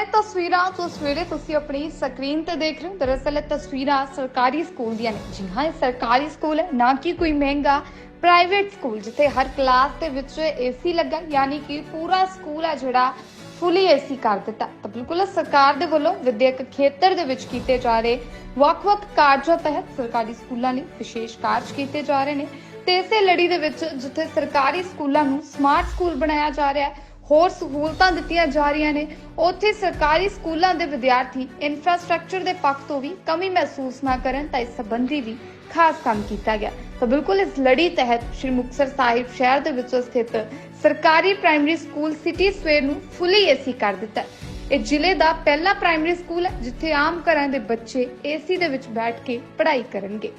ਇਹ ਤਸਵੀਰਾਂ ਜੋ ਸਵੇਰੇ ਤੁਸੀਂ ਆਪਣੀ ਸਕਰੀਨ ਤੇ ਦੇਖ ਰਹੇ ਹੋ। ਦਰਅਸਲ ਇਹ ਤਸਵੀਰਾਂ ਸਰਕਾਰੀ ਸਕੂਲ ਦੀਆਂ ਨੇ। ਜੀ ਹਾਂ, ਇਹ ਸਰਕਾਰੀ ਸਕੂਲ ਹੈ, ਨਾ ਕਿ ਕੋਈ ਮਹਿੰਗਾ ਪ੍ਰਾਈਵੇਟ ਸਕੂਲ, ਜਿੱਥੇ ਹਰ ਕਲਾਸ ਦੇ ਵਿੱਚ ਏਸੀ ਲੱਗਾ, ਯਾਨੀ ਕਿ ਪੂਰਾ ਸਕੂਲ ਹੈ ਜਿਹੜਾ ਫੁੱਲੀ ਏਸੀ ਕਰ ਦਿੱਤਾ। ਤਾਂ ਬਿਲਕੁਲ ਸਰਕਾਰ ਦੇ ਵੱਲੋਂ ਵਿਦਿਅਕ ਖੇਤਰ ਦੇ ਵਿੱਚ ਕੀਤੇ ਜਾ ਰਹੇ ਵੱਖ-ਵੱਖ ਕਾਰਜਾਂ ਤਹਿਤ ਸਰਕਾਰੀ ਸਕੂਲਾਂ ਲਈ ਵਿਸ਼ੇਸ਼ ਕਾਰਜ ਕੀਤੇ ਜਾ ਰਹੇ ਨੇ। ਤੇ ਇਸੇ ਲੜੀ ਦੇ ਵਿੱਚ ਜਿੱਥੇ ਸਰਕਾਰੀ ਸਕੂਲਾਂ ਨੂੰ ਸਮਾਰਟ ਸਕੂਲ ਬਣਾਇਆ ਜਾ ਰਿਹਾ ਹੈ ਹੋਰ ਸਹੂਲਤਾਂ ਦਿੱਤੀਆਂ ਜਾ ਰਹੀਆਂ ਨੇ। ਉੱਥੇ ਸਰਕਾਰੀ ਸਕੂਲਾਂ ਦੇ ਵਿਦਿਆਰਥੀ ਇਨਫਰਾਸਟ੍ਰਕਚਰ ਦੇ ਪੱਖ ਤੋਂ ਵੀ ਕਮੀ ਮਹਿਸੂਸ ਨਾ ਕਰਨ ਤਾਂ ਇਸ ਸੰਬੰਧੀ ਵੀ ਖਾਸ ਕੰਮ ਕੀਤਾ ਗਿਆ। ਤਾਂ ਬਿਲਕੁਲ ਇਸ ਲੜੀ ਤਹਿਤ ਸ਼੍ਰੀ ਮੁਕਤਸਰ ਸਾਹਿਬ ਸ਼ਹਿਰ ਦੇ ਵਿੱਚ ਸਥਿਤ ਸਰਕਾਰੀ ਪ੍ਰਾਇਮਰੀ ਸਕੂਲ ਸਿਟੀ ਸਵੇਰ ਨੂੰ ਫੁੱਲੀ ਏਸੀ ਕਰ ਦਿੱਤਾ। ਇਹ ਜ਼ਿਲ੍ਹੇ ਦਾ ਪਹਿਲਾ ਪ੍ਰਾਇਮਰੀ ਸਕੂਲ ਹੈ, ਜਿੱਥੇ ਆਮ ਘਰਾਂ ਦੇ ਬੱਚੇ ਏਸੀ ਦੇ ਵਿੱਚ ਬੈਠ ਕੇ ਪੜ੍ਹਾਈ ਕਰਨਗੇ।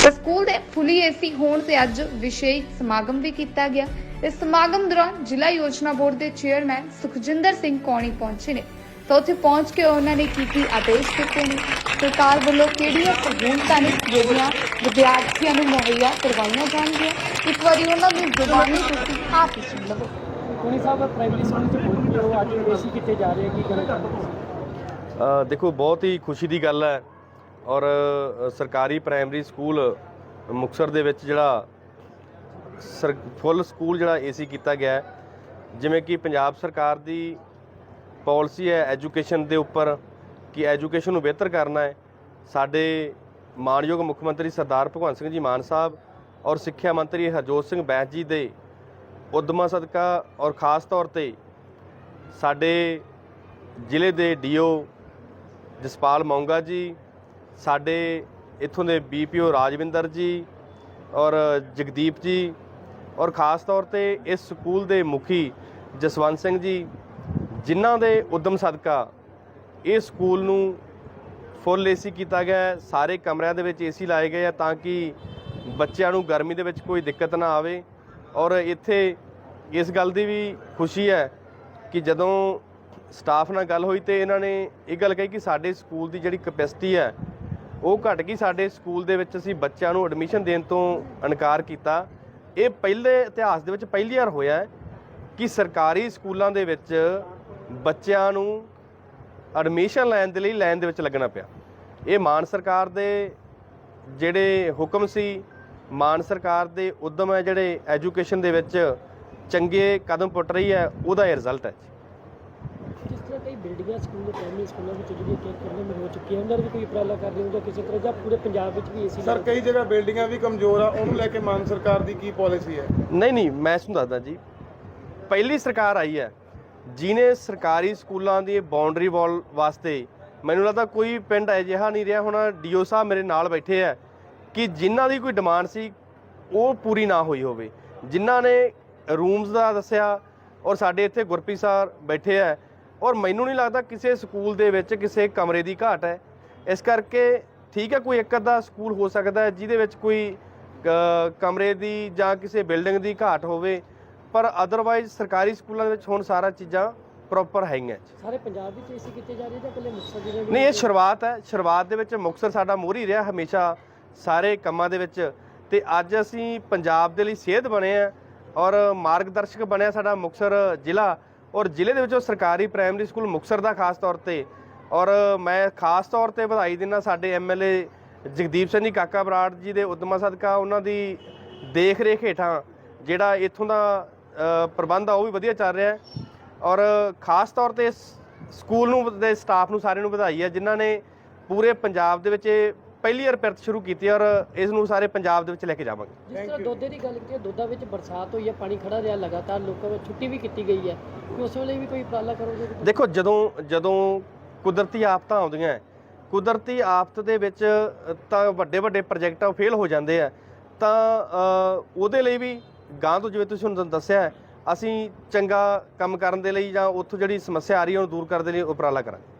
ਸਕੂਲ ਦੇ ਫੁੱਲੀ ਏਸੀ ਹੋਣ ਤੇ ਅੱਜ ਵਿਸ਼ੇਸ਼ ਸਮਾਗਮ ਵੀ ਕੀਤਾ ਗਿਆ। ਇਸ ਸਮਾਗਮ ਦੌਰਾਨ ਜ਼ਿਲ੍ਹਾ ਯੋਜਨਾ ਬੋਰਡ ਦੇ ਚੇਅਰਮੈਨ ਸੁਖਜਿੰਦਰ ਸਿੰਘ ਕੌਣੀ ਪਹੁੰਚੇ ਨੇ। ਤਾਂ ਉੱਥੇ ਪਹੁੰਚ ਕੇ ਉਹਨਾਂ ਨੇ ਕੀ ਕੀ ਆਦੇਸ਼ ਦਿੱਤੇ ਨੇ? ਸਰਕਾਰ ਵੱਲੋਂ ਕਿਹੜੀਆਂ ਸਹੂਲਤਾਂ ਨੇ ਜਿਹੜੀਆਂ ਵਿਦਿਆਰਥੀਆਂ ਨੂੰ ਮੁਹੱਈਆ ਕਰਵਾਈਆਂ ਜਾਣਗੀਆਂ? ਇੱਕ ਵਾਰੀ ਉਹਨਾਂ ਦੀ ਜ਼ੁਬਾਨੀ ਤੁਸੀਂ ਆਪ ਹੀ ਸੁਣ ਲਵੋ। ਕੋਣੀ ਸਾਹਿਬ ਪ੍ਰਾਇਮਰੀ ਸਕੂਲ ਚ ਪਹੁੰਚੇ ਹੋ। ਅੱਜ ਏਸੀ ਕਿੱਥੇ ਜਾ ਰਹੇ ਆ? ਕੀ ਕਰੋ ਅ, ਦੇਖੋ ਬਹੁਤ ਹੀ ਖੁਸ਼ੀ ਦੀ ਗੱਲ ਹੈ। ਔਰ ਸਰਕਾਰੀ ਪ੍ਰਾਇਮਰੀ ਸਕੂਲ ਮੁਕਸਰ ਦੇ ਵਿੱਚ ਜਿਹੜਾ ਸਰ ਫੁੱਲ ਸਕੂਲ ਜਿਹੜਾ ਏਸੀ ਕੀਤਾ ਗਿਆ ਹੈ। ਜਿਵੇਂ ਕਿ ਪੰਜਾਬ ਸਰਕਾਰ ਦੀ ਪਾਲਿਸੀ ਹੈ ਐਜੂਕੇਸ਼ਨ ਦੇ ਉੱਪਰ ਕਿ ਐਜੂਕੇਸ਼ਨ ਨੂੰ ਬਿਹਤਰ ਕਰਨਾ ਹੈ। ਸਾਡੇ ਮਾਨਯੋਗ ਮੁੱਖ ਮੰਤਰੀ ਸਰਦਾਰ ਭਗਵੰਤ ਸਿੰਘ ਜੀ ਮਾਨ ਸਾਹਿਬ ਔਰ ਸਿੱਖਿਆ ਮੰਤਰੀ ਹਰਜੋਤ ਸਿੰਘ ਬੈਂਸ ਜੀ ਦੇ ਉਦਮਾਂ ਸਦਕਾ ਔਰ ਖਾਸ ਤੌਰ ਤੇ ਸਾਡੇ ਜ਼ਿਲ੍ਹੇ ਦੇ ਡੀਓ ਜਸਪਾਲ ਮੌਂਗਾ ਜੀ, ਸਾਡੇ ਇੱਥੋਂ ਦੇ ਬੀਪੀਓ ਰਾਜਵਿੰਦਰ ਜੀ ਔਰ ਜਗਦੀਪ ਜੀ ਔਰ ਖਾਸ ਤੌਰ ਤੇ ਇਸ ਸਕੂਲ ਦੇ ਮੁਖੀ ਜਸਵੰਤ ਸਿੰਘ ਜੀ, ਜਿਨ੍ਹਾਂ ਦੇ ਉਦਮ ਸਦਕਾ ਇਹ ਸਕੂਲ ਨੂੰ ਫੁੱਲ ਏਸੀ ਕੀਤਾ ਗਿਆ ਸਾਰੇ ਕਮਰਿਆਂ ਦੇ ਵਿੱਚ ਏਸੀ ਲਾਏ ਗਏ ਆ ਤਾਂ ਕਿ ਬੱਚਿਆਂ ਨੂੰ ਗਰਮੀ ਦੇ ਵਿੱਚ ਕੋਈ ਦਿੱਕਤ ਨਾ ਆਵੇ ਔਰ ਇੱਥੇ ਇਸ ਗੱਲ ਦੀ ਵੀ ਖੁਸ਼ੀ ਹੈ ਕਿ ਜਦੋਂ ਸਟਾਫ ਨਾਲ ਗੱਲ ਹੋਈ ਤੇ ਇਹਨਾਂ ਨੇ ਇਹ ਗੱਲ ਕਹੀ ਕਿ ਸਾਡੇ ਸਕੂਲ ਦੀ ਜਿਹੜੀ ਕਪੈਸਿਟੀ ਹੈ, ਉਹ ਘਟ ਗਈ। ਸਾਡੇ ਸਕੂਲ ਦੇ ਵਿੱਚ ਅਸੀਂ ਬੱਚਿਆਂ ਨੂੰ ਐਡਮਿਸ਼ਨ ਦੇਣ ਤੋਂ ਇਨਕਾਰ ਕੀਤਾ। ਇਹ ਪਹਿਲੇ ਇਤਿਹਾਸ ਦੇ ਵਿੱਚ ਪਹਿਲੀ ਵਾਰ ਹੋਇਆ ਹੈ ਕਿ ਸਰਕਾਰੀ ਸਕੂਲਾਂ ਦੇ ਵਿੱਚ ਬੱਚਿਆਂ ਨੂੰ ਐਡਮਿਸ਼ਨ ਲੈਣ ਦੇ ਲਈ ਲਾਈਨ ਦੇ ਵਿੱਚ ਲੱਗਣਾ ਪਿਆ। ਇਹ ਮਾਨ ਸਰਕਾਰ ਦੇ ਜਿਹੜੇ ਹੁਕਮ ਸੀ, ਮਾਨ ਸਰਕਾਰ ਦੇ ਉਦਮ ਹੈ ਜਿਹੜੇ ਐਜੂਕੇਸ਼ਨ ਦੇ ਵਿੱਚ ਚੰਗੇ ਕਦਮ ਪੁੱਟ ਰਹੀ ਹੈ, ਉਹਦਾ ਇਹ ਰਿਜ਼ਲਟ ਹੈ ਜਿਸ ਕਈ ਬਿਲਡਿੰਗਾਂ ਸਕੂਲ ਦੇ ਪ੍ਰਾਇਮਰੀ ਸਕੂਲਾਂ ਵਿੱਚ ਜਿਹੜੀਆਂ ਕਿ ਕਿੰਨੇ ਹੋ ਚੁੱਕੀਆਂ ਉਹਨਾਂ ਦਾ ਵੀ ਕੋਈ ਉਪਰਾਲਾ ਕਰ ਰਹੇ ਹੋ ਜਾਂ ਕਿਸੇ ਤਰ੍ਹਾਂ ਜਾਂ ਪੂਰੇ ਪੰਜਾਬ ਵਿੱਚ ਵੀ ਏਸੀ ਸਰ ਕਈ ਜਗ੍ਹਾ ਬਿਲਡਿੰਗਾਂ ਵੀ ਕਮਜ਼ੋਰ ਆ ਉਹਨੂੰ ਲੈ ਕੇ ਮਾਨ ਸਰਕਾਰ ਦੀ ਕੀ ਪਾਲਿਸੀ ਹੈ? ਨਹੀਂ ਨਹੀਂ ਮੈਂ ਤੁਹਾਨੂੰ ਦੱਸਦਾ ਜੀ। ਪਹਿਲੀ ਸਰਕਾਰ ਆਈ ਹੈ ਜਿਨੇ ਸਰਕਾਰੀ ਸਕੂਲਾਂ ਦੀ ਬਾਉਂਡਰੀ ਵਾਲ ਵਾਸਤੇ ਮੈਨੂੰ ਲੱਗਦਾ ਕੋਈ ਪਿੰਡ ਅਜਿਹਾ ਨਹੀਂ ਰਿਹਾ ਹੋਣਾ ਡੀਓ ਸਾਹਿਬ ਮੇਰੇ ਨਾਲ ਬੈਠੇ ਆ ਕਿ ਜਿਨ੍ਹਾਂ ਦੀ ਕੋਈ ਡਿਮਾਂਡ ਸੀ ਉਹ ਪੂਰੀ ਨਾ ਹੋਈ ਹੋਵੇ। ਜਿਨ੍ਹਾਂ ਨੇ ਰੂਮਸ ਦਾ ਦੱਸਿਆ ਔਰ ਸਾਡੇ ਇੱਥੇ ਗੁਰਪ੍ਰੀਤ ਸਰ ਬੈਠੇ ਆ ਔਰ ਮੈਨੂੰ ਨਹੀਂ ਲੱਗਦਾ ਕਿਸੇ ਸਕੂਲ ਦੇ ਵਿੱਚ ਕਿਸੇ ਕਮਰੇ ਦੀ ਘਾਟ ਹੈ। ਇਸ ਕਰਕੇ ਠੀਕ ਹੈ ਕੋਈ ਇੱਕ ਅੱਧਾ ਸਕੂਲ ਹੋ ਸਕਦਾ ਹੈ ਜਿਹਦੇ ਵਿੱਚ ਕੋਈ ਕਮਰੇ ਦੀ ਜਾਂ ਕਿਸੇ ਬਿਲਡਿੰਗ ਦੀ ਘਾਟ ਹੋਵੇ ਪਰ ਅਦਰਵਾਈਜ਼ ਸਰਕਾਰੀ ਸਕੂਲਾਂ ਦੇ ਵਿੱਚ ਹੁਣ ਸਾਰਾ ਚੀਜ਼ਾਂ ਪ੍ਰੋਪਰ ਹੈਗੀਆਂ ਸਾਰੇ ਪੰਜਾਬ ਵਿੱਚ ਏਸੀ ਕਿੱਥੇ ਜਾ ਰਹੇ ਜਾਂ ਇਕੱਲੇ ਮੁਕਤਸਰ ਜ਼ਿਲ੍ਹੇ ਵਿੱਚ ਨਹੀਂ ਇਹ ਸ਼ੁਰੂਆਤ ਹੈ। ਸ਼ੁਰੂਆਤ ਦੇ ਵਿੱਚ ਮੁਕਤਸਰ ਸਾਡਾ ਮੋਹਰੀ ਰਿਹਾ ਹਮੇਸ਼ਾ ਸਾਰੇ ਕੰਮਾਂ ਦੇ ਵਿੱਚ। ਤੇ ਅੱਜ ਅਸੀਂ ਪੰਜਾਬ ਦੇ ਲਈ ਸੇਧ ਬਣੇ ਆ ਔਰ ਮਾਰਗਦਰਸ਼ਕ ਬਣਿਆ ਸਾਡਾ ਮੁਕਤਸਰ ਜ਼ਿਲ੍ਹਾ। ਔਰ ਜ਼ਿਲ੍ਹੇ ਦੇ ਵਿੱਚੋਂ ਸਰਕਾਰੀ ਪ੍ਰਾਇਮਰੀ ਸਕੂਲ ਮੁਕਤਸਰ ਦਾ ਖਾਸ ਤੌਰ ਤੇ। ਔਰ ਮੈਂ ਖਾਸ ਤੌਰ ਤੇ ਵਧਾਈ ਦਿੰਦਾ ਸਾਡੇ ਐਮਐਲਏ ਜਗਦੀਪ ਸਿੰਘ ਜੀ, ਕਾਕਾ ਬਰਾੜ ਜੀ ਦੇ ਉਦਮਾਂ ਸਦਕਾ। ਉਹਨਾਂ ਦੀ ਦੇਖ ਰੇਖ ਹੇਠਾਂ ਜਿਹੜਾ ਇੱਥੋਂ ਦਾ ਪ੍ਰਬੰਧ ਆ, ਉਹ ਵੀ ਵਧੀਆ ਚੱਲ ਰਿਹਾ ਹੈ। ਔਰ ਖਾਸ ਤੌਰ ਤੇ ਸਕੂਲ ਨੂੰ, ਦੇ ਸਟਾਫ ਨੂੰ ਸਾਰਿਆਂ ਨੂੰ ਵਧਾਈ ਹੈ, ਜਿਨ੍ਹਾਂ ਨੇ ਪੂਰੇ ਪੰਜਾਬ ਦੇ ਵਿੱਚ ਇਹ ਪਹਿਲੀ ਵਾਰ ਪਿਰਤ ਸ਼ੁਰੂ ਕੀਤੀ ਹੈ ਔਰ ਇਸ ਨੂੰ ਸਾਰੇ ਪੰਜਾਬ ਦੇ ਵਿੱਚ ਲੈ ਕੇ ਜਾਵਾਂਗੇ। ਜਿਸ ਤਰ੍ਹਾਂ ਦੁੱਧ ਦੀ ਗੱਲ ਕੀਤੀ ਹੈ ਦੁੱਧਾਂ ਵਿੱਚ ਬਰਸਾਤ ਹੋਈ ਹੈ ਪਾਣੀ ਖੜਾ ਰਿਹਾ ਲਗਾਤਾਰ ਲੋਕਾਂ ਵਿੱਚ ਛੁੱਟੀ ਵੀ ਕੀਤੀ ਗਈ ਹੈ। ਕਿ ਉਸ ਵੇਲੇ ਵੀ ਕੋਈ ਉਪਰਾਲਾ ਕਰੋਗੇ? ਦੇਖੋ ਜਦੋਂ ਜਦੋਂ ਕੁਦਰਤੀ ਆਫਤਾਂ ਆਉਂਦੀਆਂ ਕੁਦਰਤੀ ਆਫਤ ਦੇ ਵਿੱਚ ਤਾਂ ਵੱਡੇ ਵੱਡੇ ਪ੍ਰੋਜੈਕਟ ਫੇਲ ਹੋ ਜਾਂਦੇ ਆ ਤਾਂ ਉਹਦੇ ਲਈ ਵੀ ਗਾਂ ਤੋਂ ਜਿਵੇਂ ਤੁਸੀਂ ਹੁਣ ਦੱਸਿਆ ਅਸੀਂ ਚੰਗਾ ਕੰਮ ਕਰਨ ਦੇ ਲਈ ਜਾਂ ਉੱਥੋਂ ਜਿਹੜੀ ਸਮੱਸਿਆ ਆ ਰਹੀ ਹੈ ਉਹਨੂੰ ਦੂਰ ਕਰਨ ਦੇ ਲਈ ਉਪਰਾਲਾ ਕਰਾਂਗੇ।